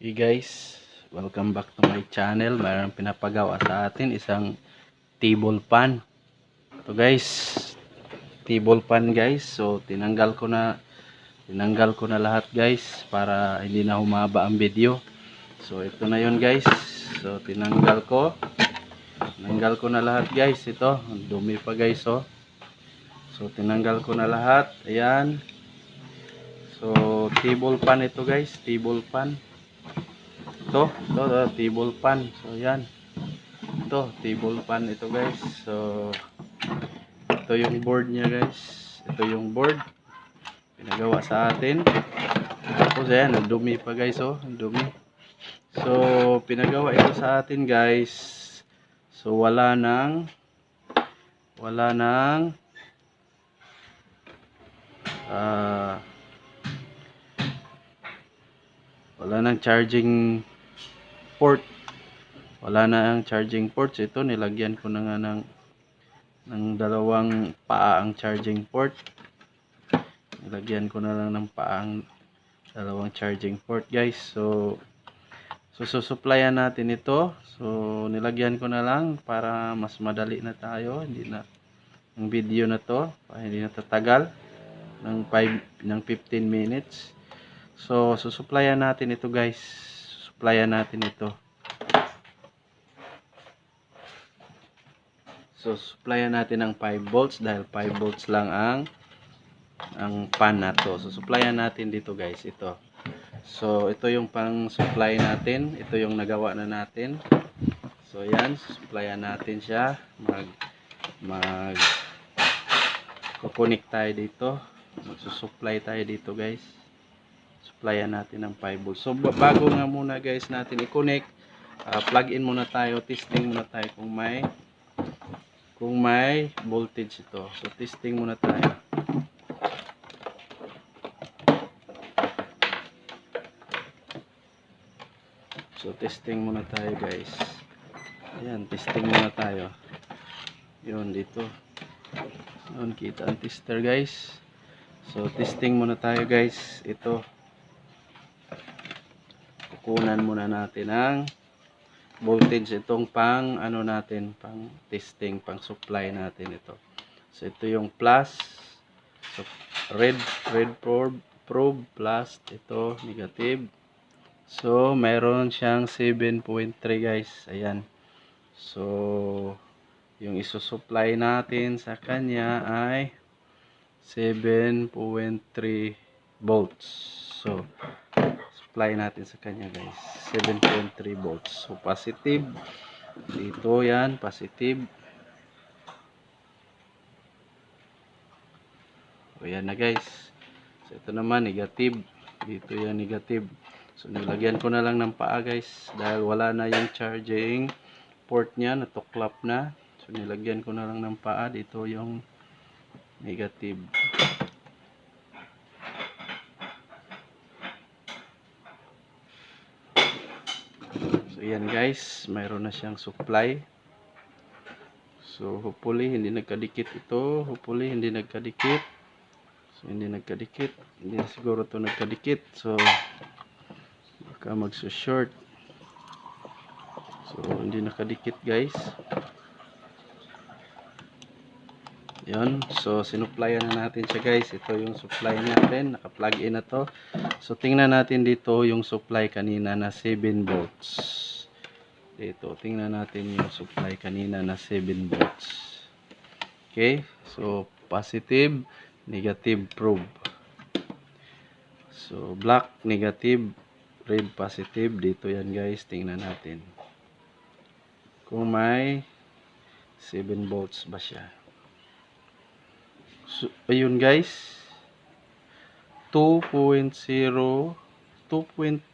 Hey guys, welcome back to my channel. Mayroong pinapagawa sa atin isang table pan. Ito guys, table pan guys. So tinanggal ko na tinanggal ko na lahat guys para hindi na humaba ang video. So ito na yon guys. So tinanggal ko. Tinanggal ko na lahat guys. Ito, dumi pa guys oh. So tinanggal ko na lahat. Ayan. So table pan ito guys, table pan. Ito, ito, ito, table pan. So, yan. Ito, table pan ito guys. So, ito yung board niya guys. Ito yung board. Pinagawa sa atin. Tapos, ayan, ang dumi pa guys, oh. Dumi. So, pinagawa ito sa atin guys. So, wala nang wala nang ah wala nang charging port. Wala na ang charging ports. Ito nilagyan ko na nga ng ng dalawang paa ang charging port. Nilagyan ko na lang ng paa ang dalawang charging port guys. So so susuplayan natin ito. So nilagyan ko na lang para mas madali na tayo. Hindi na ang video na to para hindi na tatagal ng 5 ng 15 minutes. So, susuplayan natin ito guys. Susuplayan natin ito. So, susuplayan natin ng 5 volts dahil 5 volts lang ang ang pan na to. So, susuplayan natin dito guys. Ito. So, ito yung pang supply natin. Ito yung nagawa na natin. So, yan. Susuplayan natin siya. Mag mag kukunik tayo dito. Magsusupply tayo dito guys supplyan natin ng 5 volts. So ba- bago nga muna guys natin i-connect, uh, plug in muna tayo, testing muna tayo kung may kung may voltage ito. So testing muna tayo. So testing muna tayo guys. Ayan, testing muna tayo. Yun dito. Yun, kita ang tester guys. So testing muna tayo guys. Ito kukunan muna natin ang voltage itong pang ano natin pang testing pang supply natin ito. So ito yung plus so red red probe probe plus ito negative. So meron siyang 7.3 guys. Ayan. So yung isusupply natin sa kanya ay 7.3 volts. So supply natin sa kanya guys. 7.3 volts. So positive. Dito yan positive. So yan na guys. So ito naman negative. Dito yan negative. So nilagyan ko na lang ng paa guys dahil wala na yung charging port nya natuklap na. So nilagyan ko na lang ng paa. Dito yung negative So yan guys, mayroon na siyang supply. So hopefully hindi nagkadikit ito, hopefully hindi nagkadikit. So hindi nagkadikit, hindi siguro to nagkadikit. So baka magso-short. So hindi nakadikit guys. Yan, so sinupplyan na natin siya guys. Ito yung supply natin, naka-plug in na to. So tingnan natin dito yung supply kanina na 7 volts. Dito, tingnan natin yung supply kanina na 7 volts. Okay, so positive, negative probe. So black, negative, red, positive. Dito yan guys, tingnan natin. Kung may 7 volts ba siya. So, ayun guys. 2.0 2.2.1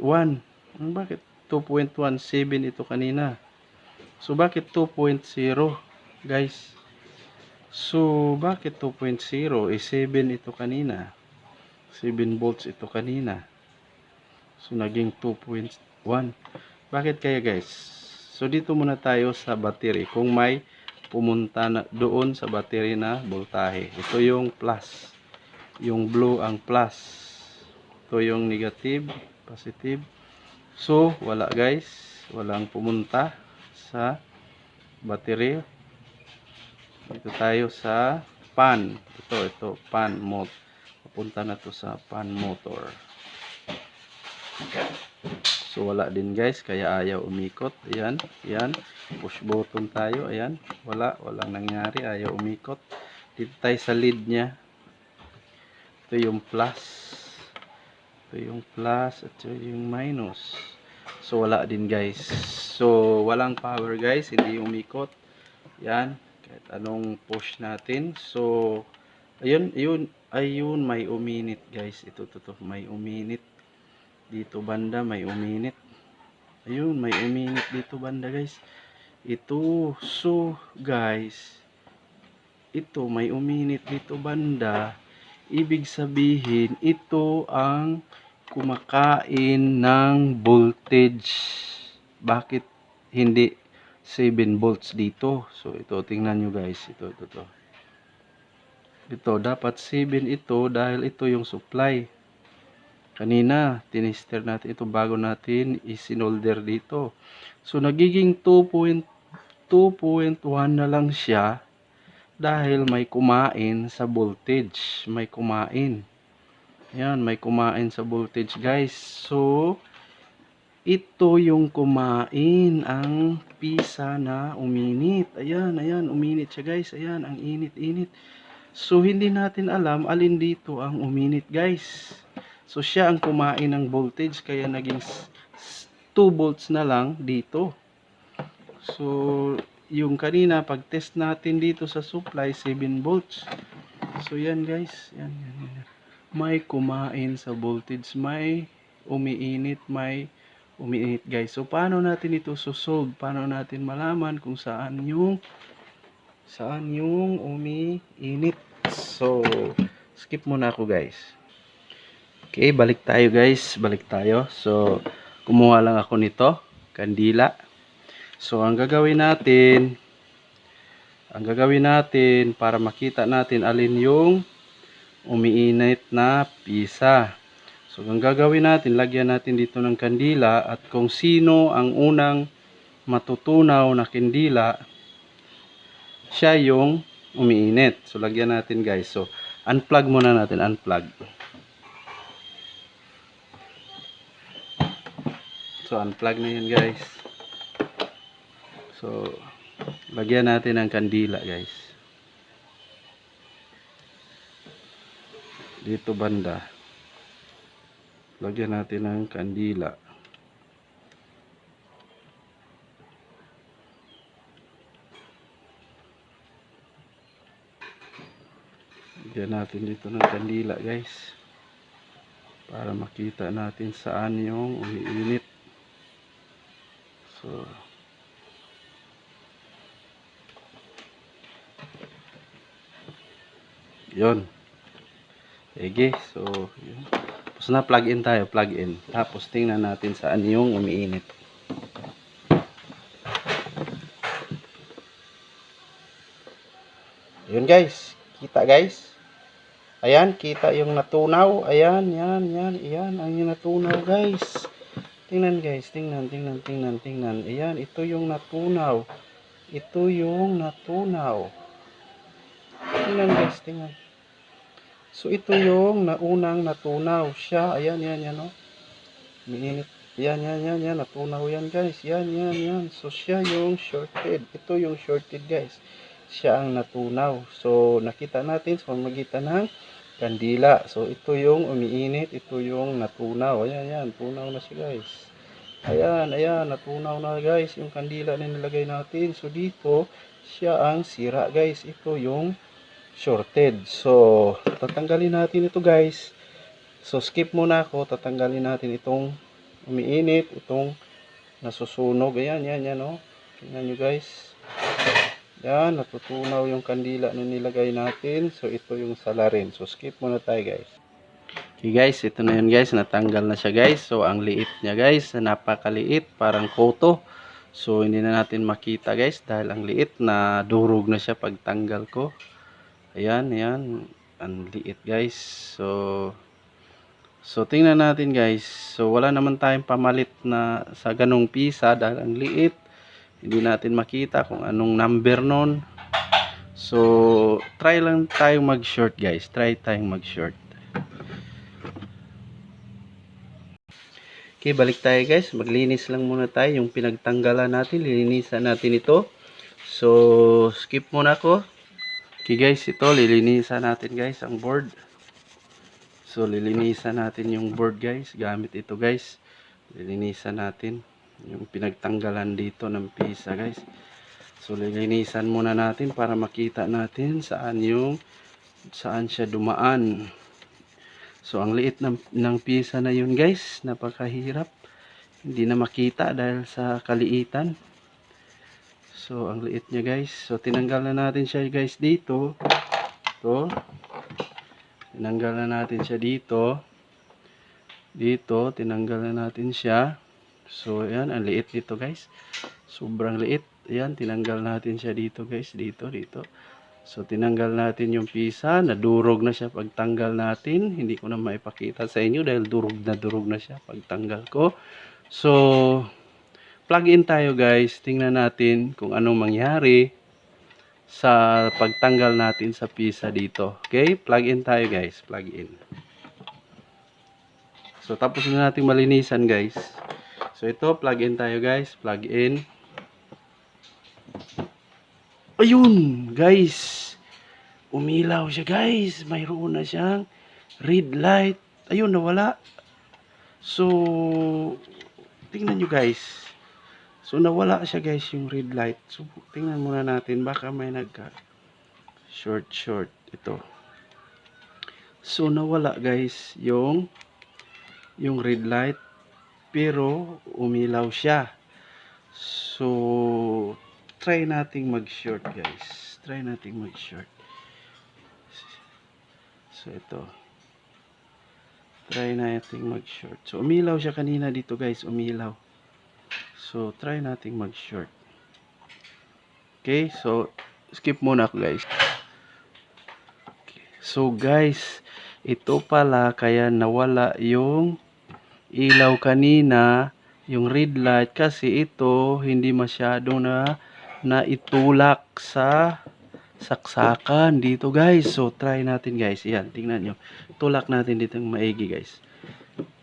Hmm, bakit 2.17 ito kanina? So bakit 2.0 guys? So bakit 2.0 eh 7 ito kanina. 7 volts ito kanina. So naging 2.1 bakit kaya guys? So dito muna tayo sa battery. Kung may pumunta na doon sa battery na voltahe. Ito yung plus. Yung blue ang plus. Ito yung negative, positive. So, wala guys. Walang pumunta sa battery. Dito tayo sa pan. Ito, ito, pan mode. Papunta na to sa pan motor. So, wala din guys. Kaya ayaw umikot. Ayan, ayan. Push button tayo. Ayan. Wala, walang nangyari. Ayaw umikot. Dito tayo sa lead niya. Ito yung plus. Ito yung plus at yung minus. So wala din guys. So walang power guys, hindi umikot. Yan, kahit anong push natin. So ayun, ayun, ayun may uminit guys. Ito to, to may uminit. Dito banda may uminit. Ayun, may uminit dito banda guys. Ito, so guys, ito may uminit dito banda. Ibig sabihin, ito ang kumakain ng voltage. Bakit hindi 7 volts dito? So, ito, tingnan nyo guys. Ito, ito, ito. Ito, dapat 7 ito dahil ito yung supply. Kanina, tinister natin ito bago natin isinolder dito. So, nagiging 2.2.1 na lang siya dahil may kumain sa voltage. May kumain. Yan, may kumain sa voltage guys. So, ito yung kumain ang pisa na uminit. Ayan, ayan, uminit siya guys. Ayan, ang init-init. So, hindi natin alam alin dito ang uminit guys. So, siya ang kumain ng voltage kaya naging 2 volts na lang dito. So, yung kanina pag test natin dito sa supply 7 volts. So yan guys. Yan, yan, yan. may kumain sa voltage may umiinit may umiinit guys. So paano natin ito susolve? Paano natin malaman kung saan yung saan yung umiinit? So skip muna ako guys. Okay balik tayo guys. Balik tayo. So kumuha lang ako nito. Kandila So, ang gagawin natin, ang gagawin natin para makita natin alin yung umiinit na pisa. So, ang gagawin natin, lagyan natin dito ng kandila at kung sino ang unang matutunaw na kandila, siya yung umiinit. So, lagyan natin guys. So, unplug muna natin, unplug. So, unplug na yun guys. So, lagyan natin ng kandila, guys. Dito banda. Lagyan natin ng kandila. Lagyan natin dito ng kandila, guys. Para makita natin saan yung umiinit. So, Yun. Sige. So, yun. Tapos na plug in tayo, plug in. Tapos tingnan natin saan yung umiinit. Yun guys. Kita guys. Ayan, kita yung natunaw. Ayan, yan, yan, ayan. Ang yung natunaw guys. Tingnan guys, tingnan, tingnan, tingnan, tingnan. Ayan, ito yung natunaw. Ito yung natunaw. Tingnan guys, tingnan. So ito yung naunang natunaw siya. Ayan, yan, yan, oh. Umiinit. Yan, yan, yan, yan. Natunaw yan, guys. Yan, yan, yan. So siya yung shorted. Ito yung shorted, guys. Siya ang natunaw. So nakita natin sa magitan ng kandila. So ito yung umiinit. Ito yung natunaw. Ayan, yan. Tunaw na siya, guys. Ayan, ayan. Natunaw na, guys. Yung kandila na nilagay natin. So dito, siya ang sira, guys. Ito yung shorted. So, tatanggalin natin ito guys. So, skip muna ako. Tatanggalin natin itong umiinit, itong nasusunog. Ayan, yan, yan, oh. Tingnan nyo guys. Yan, natutunaw yung kandila na nilagay natin. So, ito yung salarin. So, skip muna tayo guys. Okay guys, ito na yun guys. Natanggal na siya guys. So, ang liit niya guys. Napakaliit. Parang koto. So, hindi na natin makita guys. Dahil ang liit na durog na siya pagtanggal ko. Ayan, ayan. Ang liit guys. So, So, tingnan natin guys. So, wala naman tayong pamalit na sa ganong pisa dahil ang liit. Hindi natin makita kung anong number nun. So, try lang tayong mag-short guys. Try tayong mag-short. Okay, balik tayo guys. Maglinis lang muna tayo. Yung pinagtanggalan natin, lilinisan natin ito. So, skip muna ako. Okay guys, ito lilinisan natin guys ang board. So, lilinisan natin yung board guys. Gamit ito guys. Lilinisan natin yung pinagtanggalan dito ng pisa guys. So, lilinisan muna natin para makita natin saan yung saan siya dumaan. So, ang liit ng, ng pisa na yun guys. Napakahirap. Hindi na makita dahil sa kaliitan. So, ang liit niya guys. So, tinanggal na natin siya guys dito. Ito. Tinanggal na natin siya dito. Dito, tinanggal na natin siya. So, ayan, ang liit nito guys. Sobrang liit. Ayan, tinanggal natin siya dito guys. Dito, dito. So, tinanggal natin yung pisa. Nadurog na siya pagtanggal natin. Hindi ko na maipakita sa inyo dahil durog na durog na siya pagtanggal ko. So, plug in tayo guys. Tingnan natin kung anong mangyari sa pagtanggal natin sa pisa dito. Okay? Plug in tayo guys. Plug in. So, tapos na natin malinisan guys. So, ito, plug in tayo guys. Plug in. Ayun, guys. Umilaw siya guys. Mayroon na siyang red light. Ayun, nawala. So, tingnan nyo guys. So, nawala siya guys yung red light. So, tingnan muna natin. Baka may nagka short short ito. So, nawala guys yung yung red light. Pero, umilaw siya. So, try nating mag-short guys. Try nating mag-short. So, ito. Try nating mag-short. So, umilaw siya kanina dito guys. Umilaw. So, try nating mag-short. Okay, so, skip muna ako guys. Okay. So, guys, ito pala kaya nawala yung ilaw kanina, yung red light, kasi ito hindi masyado na naitulak sa saksakan dito guys. So, try natin guys. Yan, tingnan nyo. Tulak natin dito ng maigi guys.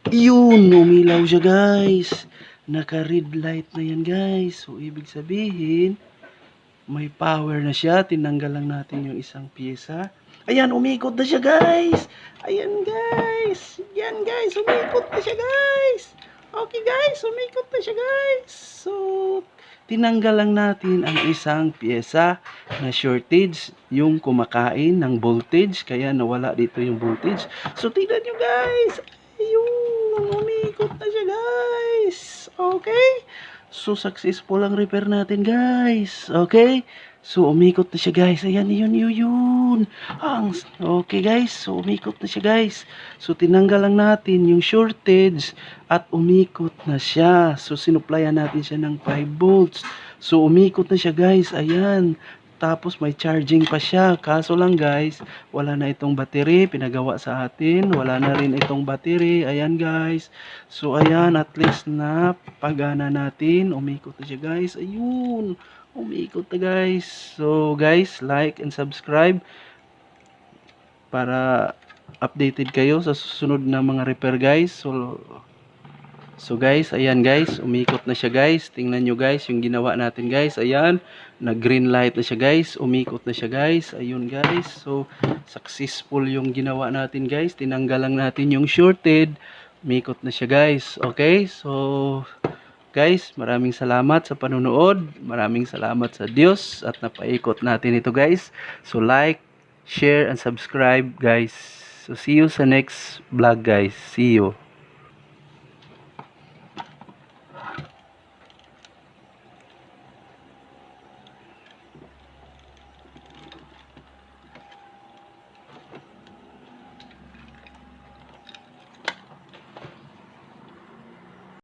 Yun, umilaw siya guys. Naka-red light na yan guys. So, ibig sabihin, may power na siya. Tinanggal lang natin yung isang pyesa. Ayan, umikot na siya guys. Ayan guys. Yan guys, umikot na siya guys. Okay guys, umikot na siya guys. So, tinanggal lang natin ang isang pyesa na shortage, yung kumakain ng voltage, kaya nawala dito yung voltage. So, tingnan nyo guys. Ayun, umikot na siya guys. Okay? So, successful ang repair natin guys. Okay? So, umikot na siya guys. Ayan, yun, yun, yun. Ang, okay guys. So, umikot na siya guys. So, tinanggal lang natin yung shortage at umikot na siya. So, sinuplayan natin siya ng 5 volts. So, umikot na siya guys. Ayan. Tapos, may charging pa siya. Kaso lang guys, wala na itong battery. Pinagawa sa atin. Wala na rin itong battery. Ayan guys. So, ayan. At least na pagana natin. Umikot na siya guys. Ayun. Umikot na guys. So, guys, like and subscribe para updated kayo sa susunod na mga repair guys. So, so guys, ayan guys, umikot na siya guys. Tingnan nyo guys, yung ginawa natin guys. Ayan, nag green light na siya guys. Umikot na siya guys. Ayun guys. So, successful yung ginawa natin guys. Tinanggal lang natin yung shorted. Umikot na siya guys. Okay, so guys, maraming salamat sa panonood. Maraming salamat sa Diyos at napaikot natin ito guys. So like, share, and subscribe guys. So see you sa next vlog guys. See you.